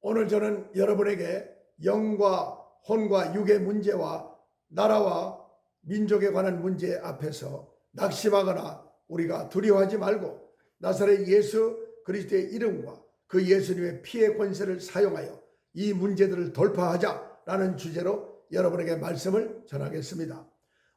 오늘 저는 여러분에게 영과 혼과 육의 문제와 나라와 민족에 관한 문제 앞에서 낙심하거나 우리가 두려워하지 말고 나사렛 예수 그리스도의 이름과 그 예수님의 피의 권세를 사용하여 이 문제들을 돌파하자라는 주제로 여러분에게 말씀을 전하겠습니다.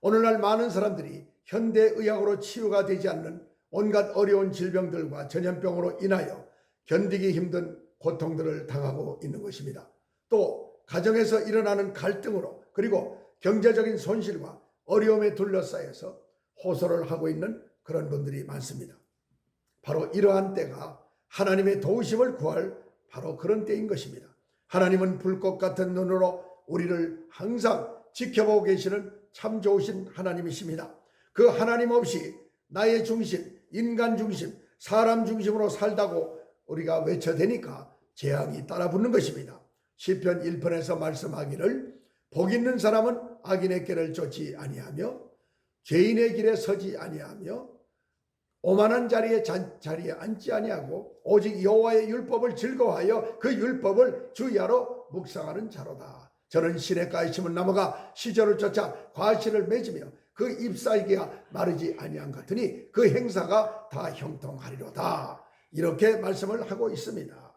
오늘날 많은 사람들이 현대 의학으로 치유가 되지 않는 온갖 어려운 질병들과 전염병으로 인하여 견디기 힘든 고통들을 당하고 있는 것입니다. 또 가정에서 일어나는 갈등으로 그리고 경제적인 손실과 어려움에 둘러싸여서 호소를 하고 있는 그런 분들이 많습니다. 바로 이러한 때가 하나님의 도우심을 구할 바로 그런 때인 것입니다. 하나님은 불꽃 같은 눈으로 우리를 항상 지켜보고 계시는 참 좋으신 하나님이십니다. 그 하나님 없이 나의 중심, 인간 중심, 사람 중심으로 살다고 우리가 외쳐대니까 재앙이 따라 붙는 것입니다. 시편 1편에서 말씀하기를 복 있는 사람은 악인의 길을 쫓지 아니하며 죄인의 길에 서지 아니하며 오만한 자리에 잔- 자리에 앉지 아니하고 오직 여호와의 율법을 즐거워하여 그 율법을 주야로 묵상하는 자로다. 저는 시냇가에 심은 나무가 시절을 쫓아 과실을 맺으며 그 잎사귀가 마르지 아니한 같으니 그 행사가 다 형통하리로다. 이렇게 말씀을 하고 있습니다.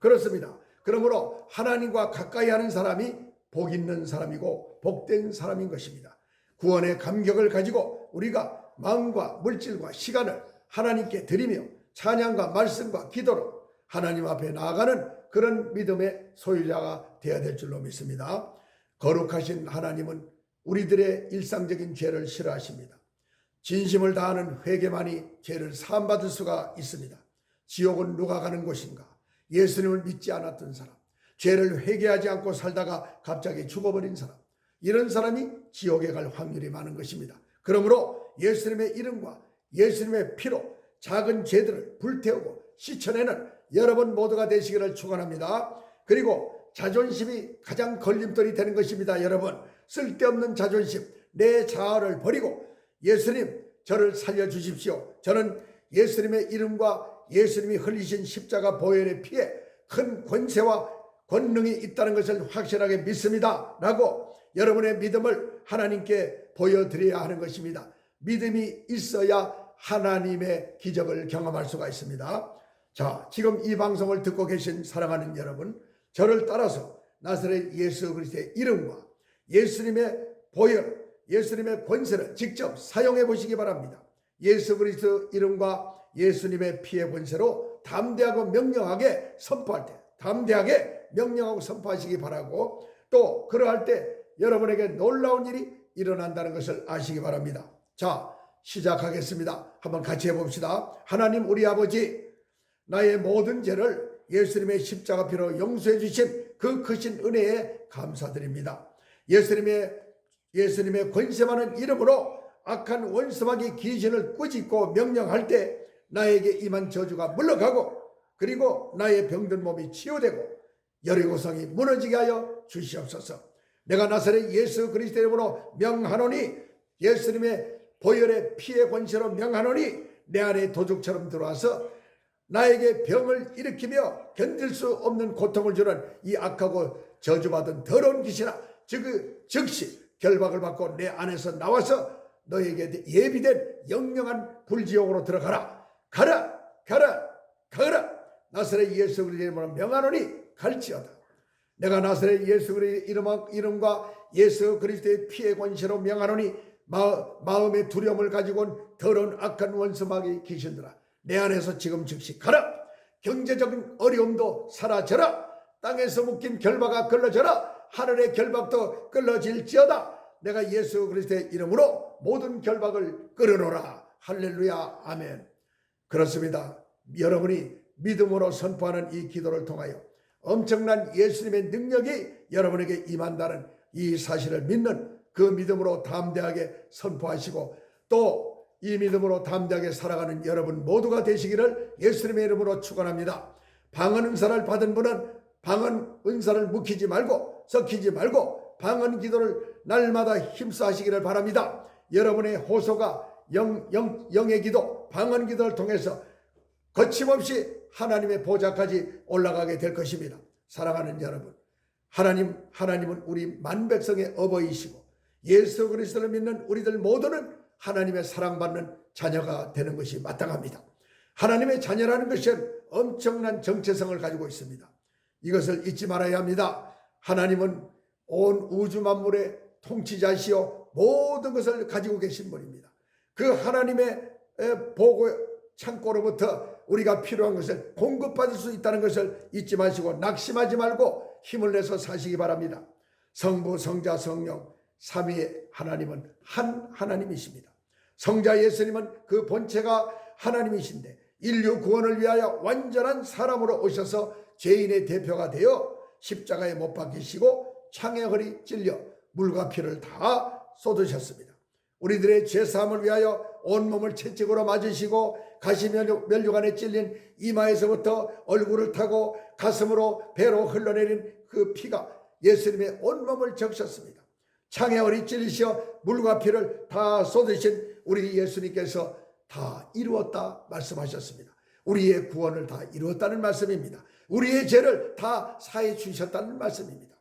그렇습니다. 그러므로 하나님과 가까이 하는 사람이 복 있는 사람이고 복된 사람인 것입니다. 구원의 감격을 가지고 우리가 마음과 물질과 시간을 하나님께 드리며 찬양과 말씀과 기도로 하나님 앞에 나아가는 그런 믿음의 소유자가 되어야 될 줄로 믿습니다. 거룩하신 하나님은 우리들의 일상적인 죄를 싫어하십니다. 진심을 다하는 회개만이 죄를 사함받을 수가 있습니다. 지옥은 누가 가는 곳인가? 예수님을 믿지 않았던 사람, 죄를 회개하지 않고 살다가 갑자기 죽어버린 사람, 이런 사람이 지옥에 갈 확률이 많은 것입니다. 그러므로 예수님의 이름과 예수님의 피로 작은 죄들을 불태우고 씻어내는 여러분 모두가 되시기를 축원합니다. 그리고 자존심이 가장 걸림돌이 되는 것입니다. 여러분 쓸데없는 자존심, 내 자아를 버리고 예수님 저를 살려 주십시오. 저는 예수님의 이름과 예수님이 흘리신 십자가 보혈의 피에 큰 권세와 권능이 있다는 것을 확실하게 믿습니다. 라고 여러분의 믿음을 하나님께 보여드려야 하는 것입니다. 믿음이 있어야 하나님의 기적을 경험할 수가 있습니다. 자, 지금 이 방송을 듣고 계신 사랑하는 여러분, 저를 따라서 나사렛 예수 그리스도의 이름과 예수님의 보혈, 예수님의 권세를 직접 사용해 보시기 바랍니다. 예수 그리스도 이름과 예수님의 피의 권세로 담대하고 명령하게 선포할 때, 담대하게 명령하고 선포하시기 바라고 또 그러할 때 여러분에게 놀라운 일이 일어난다는 것을 아시기 바랍니다. 자, 시작하겠습니다. 한번 같이 해봅시다. 하나님 우리 아버지, 나의 모든 죄를 예수님의 십자가 피로 용서해 주신 그 크신 은혜에 감사드립니다. 예수님의 예수님의 권세 많은 이름으로 악한 원수마귀 귀신을 꾸짖고 명령할 때 나에게 임한 저주가 물러가고 그리고 나의 병든 몸이 치유되고 여리고성이 무너지게 하여 주시옵소서. 내가 나사렛 예수 그리스도 이름으로 명하노니 예수님의 보혈의 피의 권세로 명하노니 내 안에 도둑처럼 들어와서 나에게 병을 일으키며 견딜 수 없는 고통을 주는 이 악하고 저주받은 더러운 귀신아 즉 즉시 결박을 받고 내 안에서 나와서 너에게 예비된 영영한 불지옥으로 들어가라. 가라 가라 가라. 나사렛 예수 그리스도 이름으로 명하노니 갈지어다. 내가 나사렛 예수 그리스도의 이름, 이름과 예수 그리스도의 피의 권세로 명하노니 마, 마음의 두려움을 가지고 온 더러운 악한 원수마귀 귀신들아 내 안에서 지금 즉시 가라. 경제적인 어려움도 사라져라. 땅에서 묶인 결박아 끌어져라. 하늘의 결박도 끌어질지어다. 내가 예수 그리스도의 이름으로 모든 결박을 끌어놓으라. 할렐루야. 아멘. 그렇습니다. 여러분이 믿음으로 선포하는 이 기도를 통하여 엄청난 예수님의 능력이 여러분에게 임한다는 이 사실을 믿는 그 믿음으로 담대하게 선포하시고 또 이 믿음으로 담대하게 살아가는 여러분 모두가 되시기를 예수님의 이름으로 축원합니다. 방언 은사를 받은 분은 방언 은사를 묵히지 말고 썩히지 말고 방언 기도를 날마다 힘써 하시기를 바랍니다. 여러분의 호소가 영, 영, 영의 기도, 방언 기도를 통해서 거침없이 하나님의 보좌까지 올라가게 될 것입니다. 사랑하는 여러분, 하나님, 하나님은 우리 만백성의 어버이시고 예수 그리스도를 믿는 우리들 모두는 하나님의 사랑받는 자녀가 되는 것이 마땅합니다. 하나님의 자녀라는 것은 엄청난 정체성을 가지고 있습니다. 이것을 잊지 말아야 합니다. 하나님은 온 우주 만물의 통치자시요 모든 것을 가지고 계신 분입니다. 그 하나님의 에, 보고 창고로부터 우리가 필요한 것을 공급받을 수 있다는 것을 잊지 마시고 낙심하지 말고 힘을 내서 사시기 바랍니다. 성부, 성자, 성령 삼위의 하나님은 한 하나님이십니다. 성자 예수님은 그 본체가 하나님이신데 인류 구원을 위하여 완전한 사람으로 오셔서 죄인의 대표가 되어 십자가에 못 박히시고 창에 허리 찔려 물과 피를 다 쏟으셨습니다. 우리들의 죄사함을 위하여 온몸을 채찍으로 맞으시고 가시 면류관에 찔린 이마에서부터 얼굴을 타고 가슴으로 배로 흘러내린 그 피가 예수님의 온몸을 적셨습니다. 창에 허리 찔리셔 물과 피를 다 쏟으신 우리 예수님께서 다 이루었다 말씀하셨습니다. 우리의 구원을 다 이루었다는 말씀입니다. 우리의 죄를 다 사해 주셨다는 말씀입니다.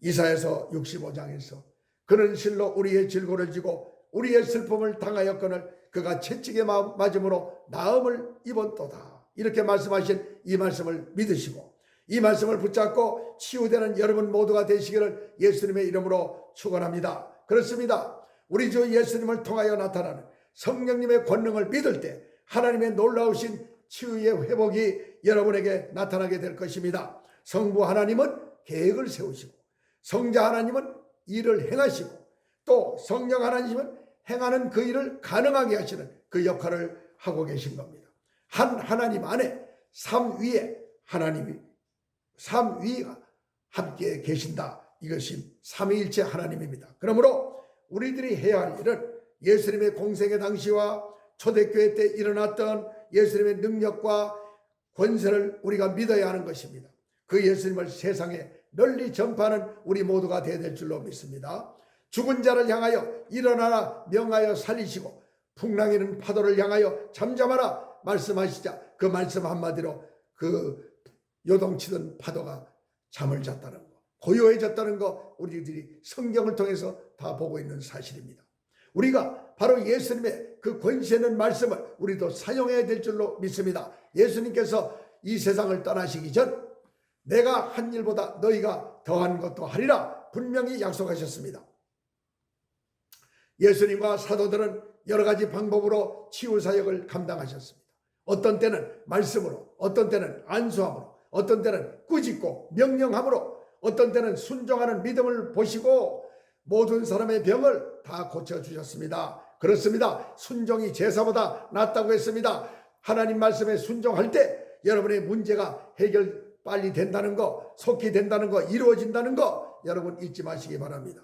이사에서 65장에서 그는 실로 우리의 질고를 지고 우리의 슬픔을 당하였거늘 그가 채찍에 마- 맞음으로 나음을 입었도다. 이렇게 말씀하신 이 말씀을 믿으시고 이 말씀을 붙잡고 치유되는 여러분 모두가 되시기를 예수님의 이름으로 축원합니다. 그렇습니다. 우리 주 예수님을 통하여 나타나는 성령님의 권능을 믿을 때 하나님의 놀라우신 치유의 회복이 여러분에게 나타나게 될 것입니다. 성부 하나님은 계획을 세우시고 성자 하나님은 일을 행하시고 또 성령 하나님은 행하는 그 일을 가능하게 하시는 그 역할을 하고 계신 겁니다. 한 하나님 안에 삼위에 하나님이 삼위가 함께 계신다. 이것이 삼위일체 하나님입니다. 그러므로 우리들이 해야 할 일은 예수님의 공생의 당시와 초대교회 때 일어났던 예수님의 능력과 권세를 우리가 믿어야 하는 것입니다. 그 예수님을 세상에 널리 전파하는 우리 모두가 되어야 될 줄로 믿습니다. 죽은 자를 향하여 일어나라 명하여 살리시고 풍랑이는 파도를 향하여 잠잠하라 말씀하시자 그 말씀 한마디로 그 요동치던 파도가 잠을 잤다는 거 고요해졌다는 거 우리들이 성경을 통해서 다 보고 있는 사실입니다. 우리가 바로 예수님의 그 권세 있는 말씀을 우리도 사용해야 될 줄로 믿습니다. 예수님께서 이 세상을 떠나시기 전 내가 한 일보다 너희가 더한 것도 하리라 분명히 약속하셨습니다. 예수님과 사도들은 여러 가지 방법으로 치유 사역을 감당하셨습니다. 어떤 때는 말씀으로, 어떤 때는 안수함으로, 어떤 때는 꾸짖고 명령함으로, 어떤 때는 순종하는 믿음을 보시고 모든 사람의 병을 다 고쳐 주셨습니다. 그렇습니다. 순종이 제사보다 낫다고 했습니다. 하나님 말씀에 순종할 때 여러분의 문제가 해결 빨리 된다는 거, 속히 된다는 거, 이루어진다는 거 여러분 잊지 마시기 바랍니다.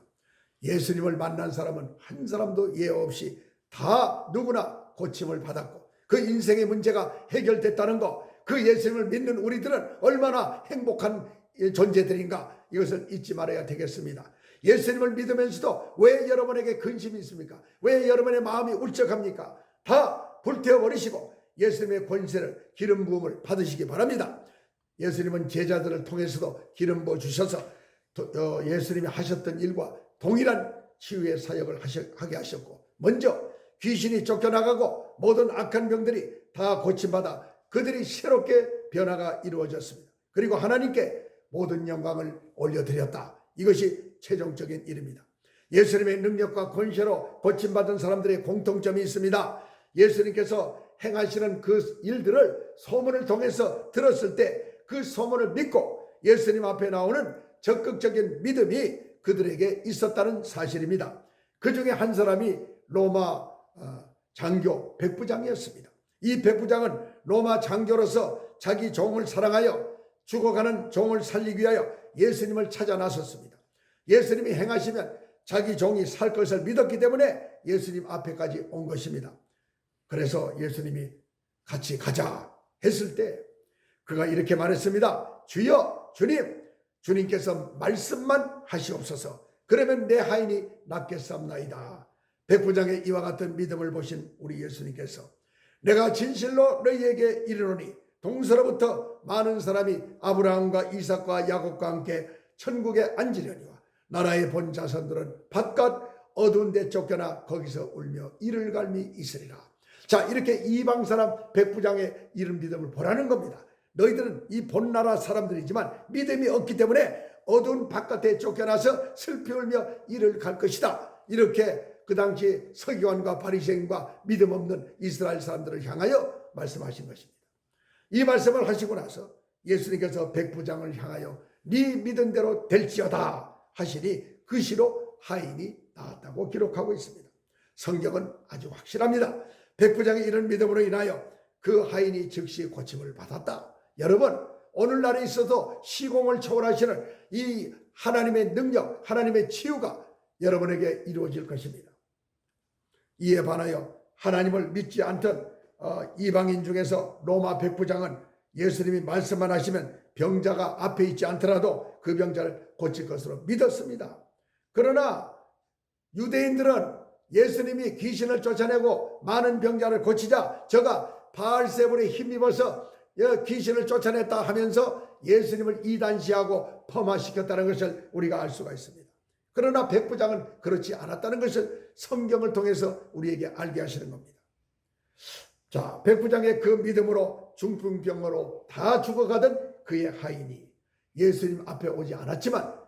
예수님을 만난 사람은 한 사람도 예 없이 다 누구나 고침을 받았고 그 인생의 문제가 해결됐다는 거, 그 예수님을 믿는 우리들은 얼마나 행복한 존재들인가 이것을 잊지 말아야 되겠습니다. 예수님을 믿으면서도 왜 여러분에게 근심이 있습니까? 왜 여러분의 마음이 울적합니까? 다 불태워 버리시고 예수님의 권세를 기름 부음을 받으시기 바랍니다. 예수님은 제자들을 통해서도 기름 부어 주셔서 도- 어, 예수님이 하셨던 일과 동일한 치유의 사역을 하게 하셨고 먼저 귀신이 쫓겨나가고 모든 악한 병들이 다 고침받아 그들이 새롭게 변화가 이루어졌습니다. 그리고 하나님께 모든 영광을 올려드렸다. 이것이 최종적인 일입니다. 예수님의 능력과 권세로 고침받은 사람들의 공통점이 있습니다. 예수님께서 행하시는 그 일들을 소문을 통해서 들었을 때 그 소문을 믿고 예수님 앞에 나오는 적극적인 믿음이 그들에게 있었다는 사실입니다. 그 중에 한 사람이 로마 어, 장교 백부장이었습니다. 이 백부장은 로마 장교로서 자기 종을 사랑하여 죽어가는 종을 살리기 위하여 예수님을 찾아 나섰습니다. 예수님이 행하시면 자기 종이 살 것을 믿었기 때문에 예수님 앞에까지 온 것입니다. 그래서 예수님이 같이 가자 했을 때 그가 이렇게 말했습니다. 주여 주님 주님께서 말씀만 하시옵소서 그러면 내 하인이 낫겠사옵나이다. 백부장의 이와 같은 믿음을 보신 우리 예수님께서 내가 진실로 너희에게 이르노니 동서로부터 많은 사람이 아브라함과 이삭과 야곱과 함께 천국에 앉으려니와 나라의 본 자손들은 바깥 어두운 데 쫓겨나 거기서 울며 이를 갈미 있으리라. 자 이렇게 이방 사람 백부장의 이름 믿음을 보라는 겁니다. 너희들은 이 본나라 사람들이지만 믿음이 없기 때문에 어두운 바깥에 쫓겨나서 슬피 울며 이를 갈 것이다. 이렇게 그 당시 서기관과 바리새인과 믿음 없는 이스라엘 사람들을 향하여 말씀하신 것입니다. 이 말씀을 하시고 나서 예수님께서 백부장을 향하여 네 믿은 대로 될지어다 하시니 그 시로 하인이 나았다고 기록하고 있습니다. 성경은 아주 확실합니다. 백부장의 이런 믿음으로 인하여 그 하인이 즉시 고침을 받았다. 여러분 오늘날에 있어서 시공을 초월하시는 이 하나님의 능력, 하나님의 치유가 여러분에게 이루어질 것입니다. 이에 반하여 하나님을 믿지 않던 어, 이방인 중에서 로마 백부장은 예수님이 말씀만 하시면 병자가 앞에 있지 않더라도 그 병자를 고칠 것으로 믿었습니다. 그러나 유대인들은 예수님이 귀신을 쫓아내고 많은 병자를 고치자 저가 바알세불에 힘입어서 여 귀신을 쫓아냈다 하면서 예수님을 이단시하고 폄하시켰다는 것을 우리가 알 수가 있습니다. 그러나 백부장은 그렇지 않았다는 것을 성경을 통해서 우리에게 알게 하시는 겁니다. 자, 백부장의 그 믿음으로 중풍병으로 다 죽어가던 그의 하인이 예수님 앞에 오지 않았지만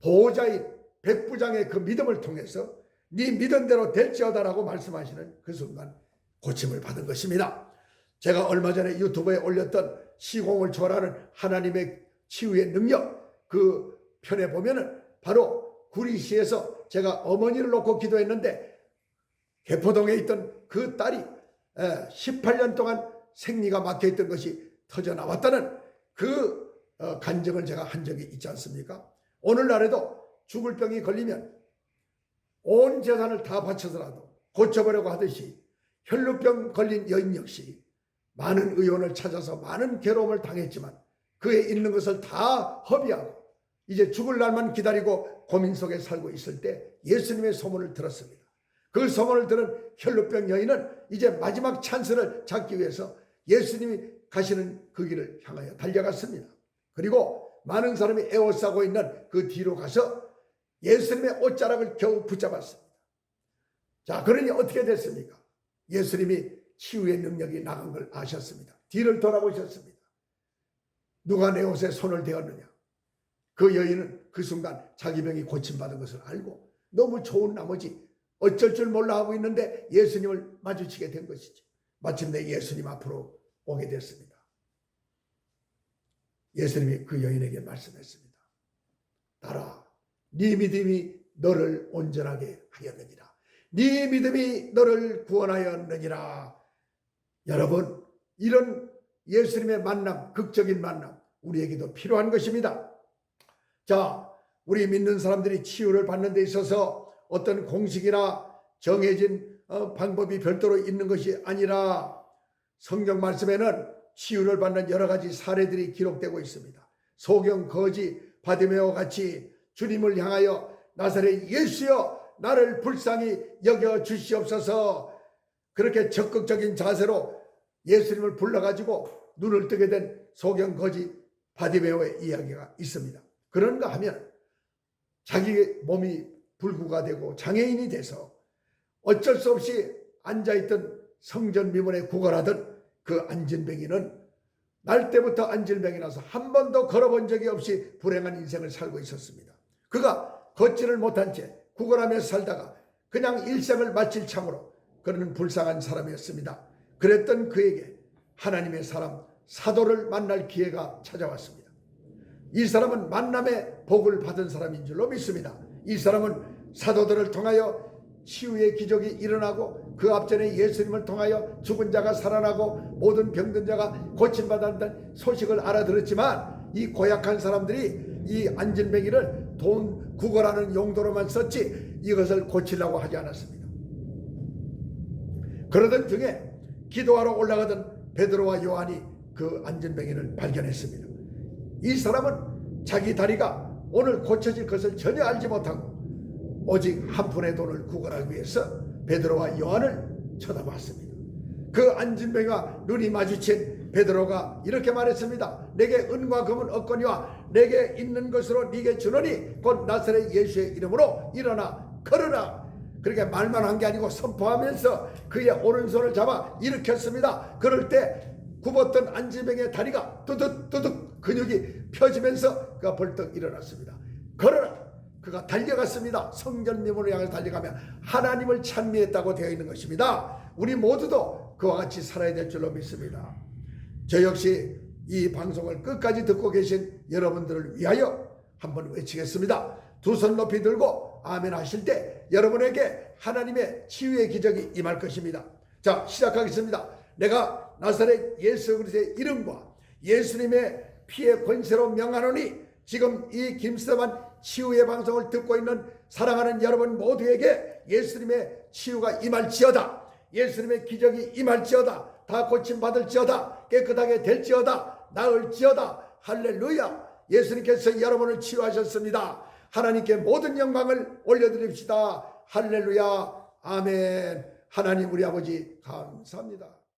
보호자인 백부장의 그 믿음을 통해서 네 믿은 대로 될지어다라고 말씀하시는 그 순간 고침을 받은 것입니다. 제가 얼마 전에 유튜브에 올렸던 시공을 초월하는 하나님의 치유의 능력 그 편에 보면은 바로 구리시에서 제가 어머니를 놓고 기도했는데 개포동에 있던 그 딸이 18년 동안 생리가 막혀 있던 것이 터져 나왔다는 그 어, 간증을 제가 한 적이 있지 않습니까? 오늘날에도 죽을 병이 걸리면 온 재산을 다 바쳐서라도 고쳐보려고 하듯이 혈루병 걸린 여인 역시 많은 의원을 찾아서 많은 괴로움을 당했지만 그에 있는 것을 다 허비하고 이제 죽을 날만 기다리고 고민 속에 살고 있을 때 예수님의 소문을 들었습니다. 그 소문을 들은 혈루병 여인은 이제 마지막 찬스를 잡기 위해서 예수님이 가시는 그 길을 향하여 달려갔습니다. 그리고 많은 사람이 에워싸고 있는 그 뒤로 가서 예수님의 옷자락을 겨우 붙잡았습니다. 자, 그러니 어떻게 됐습니까? 예수님이 치유의 능력이 나간 걸 아셨습니다. 뒤를 돌아보셨습니다. 누가 내 옷에 손을 대었느냐? 그 여인은 그 순간 자기 병이 고침받은 것을 알고 너무 좋은 나머지 어쩔 줄 몰라 하고 있는데 예수님을 마주치게 된 것이죠. 마침내 예수님 앞으로 오게 됐습니다. 예수님이 그 여인에게 말씀했습니다. 따라 네 믿음이 너를 온전하게 하였느니라. 네 믿음이 너를 구원하였느니라. 여러분 이런 예수님의 만남, 극적인 만남 우리에게도 필요한 것입니다. 자, 우리 믿는 사람들이 치유를 받는 데 있어서 어떤 공식이나 정해진 어, 방법이 별도로 있는 것이 아니라 성경 말씀에는 치유를 받는 여러 가지 사례들이 기록되고 있습니다. 소경 거지 바디메오 같이 주님을 향하여 나사렛 예수여 나를 불쌍히 여겨 주시옵소서 그렇게 적극적인 자세로 예수님을 불러가지고 눈을 뜨게 된 소경 거지 바디메오의 이야기가 있습니다. 그런가 하면 자기 몸이 불구가 되고 장애인이 돼서 어쩔 수 없이 앉아있던 성전 미문에 구걸하던 그 안진뱅이는 날 때부터 안진뱅이라서 한 번도 걸어본 적이 없이 불행한 인생을 살고 있었습니다. 그가 걷지를 못한 채 구걸하면서 살다가 그냥 일생을 마칠 참으로 그는 불쌍한 사람이었습니다. 그랬던 그에게 하나님의 사람 사도를 만날 기회가 찾아왔습니다. 이 사람은 만남의 복을 받은 사람인 줄로 믿습니다. 이 사람은 사도들을 통하여 치유의 기적이 일어나고 그 앞전에 예수님을 통하여 죽은 자가 살아나고 모든 병든 자가 고침받았다는 소식을 알아들었지만 이 고약한 사람들이 이 안진뱅이를 돈 구걸하는 용도로만 썼지 이것을 고치려고 하지 않았습니다. 그러던 중에 기도하러 올라가던 베드로와 요한이 그 안전뱅이를 발견했습니다. 이 사람은 자기 다리가 오늘 고쳐질 것을 전혀 알지 못하고 오직 한 푼의 돈을 구걸하기 위해서 베드로와 요한을 쳐다봤습니다. 그 안진뱅이와 눈이 마주친 베드로가 이렇게 말했습니다. 내게 은과 금은 없거니와 내게 있는 것으로 네게 주노니 곧 나사렛 예수의 이름으로 일어나 걸으라. 그렇게 말만 한 게 아니고 선포하면서 그의 오른손을 잡아 일으켰습니다. 그럴 때 굽었던 안진뱅이의 다리가 뚜둑뚜둑 근육이 펴지면서 그가 벌떡 일어났습니다. 걸어라. 그가 달려갔습니다. 성전미문을 향해 달려가며 하나님을 찬미했다고 되어 있는 것입니다. 우리 모두도 그와 같이 살아야 될 줄로 믿습니다. 저 역시 이 방송을 끝까지 듣고 계신 여러분들을 위하여 한번 외치겠습니다. 두 손 높이 들고 아멘 하실 때 여러분에게 하나님의 치유의 기적이 임할 것입니다. 자, 시작하겠습니다. 내가 나사렛 예수 그리스도의 이름과 예수님의 피의 권세로 명하노니 지금 이 김서만 치유의 방송을 듣고 있는 사랑하는 여러분 모두에게 예수님의 치유가 임할지어다. 예수님의 기적이 임할지어다. 다 고침 받을지어다. 깨끗하게 될지어다. 나을지어다. 할렐루야. 예수님께서 여러분을 치유하셨습니다. 하나님께 모든 영광을 올려드립시다. 할렐루야. 아멘. 하나님 우리 아버지 감사합니다.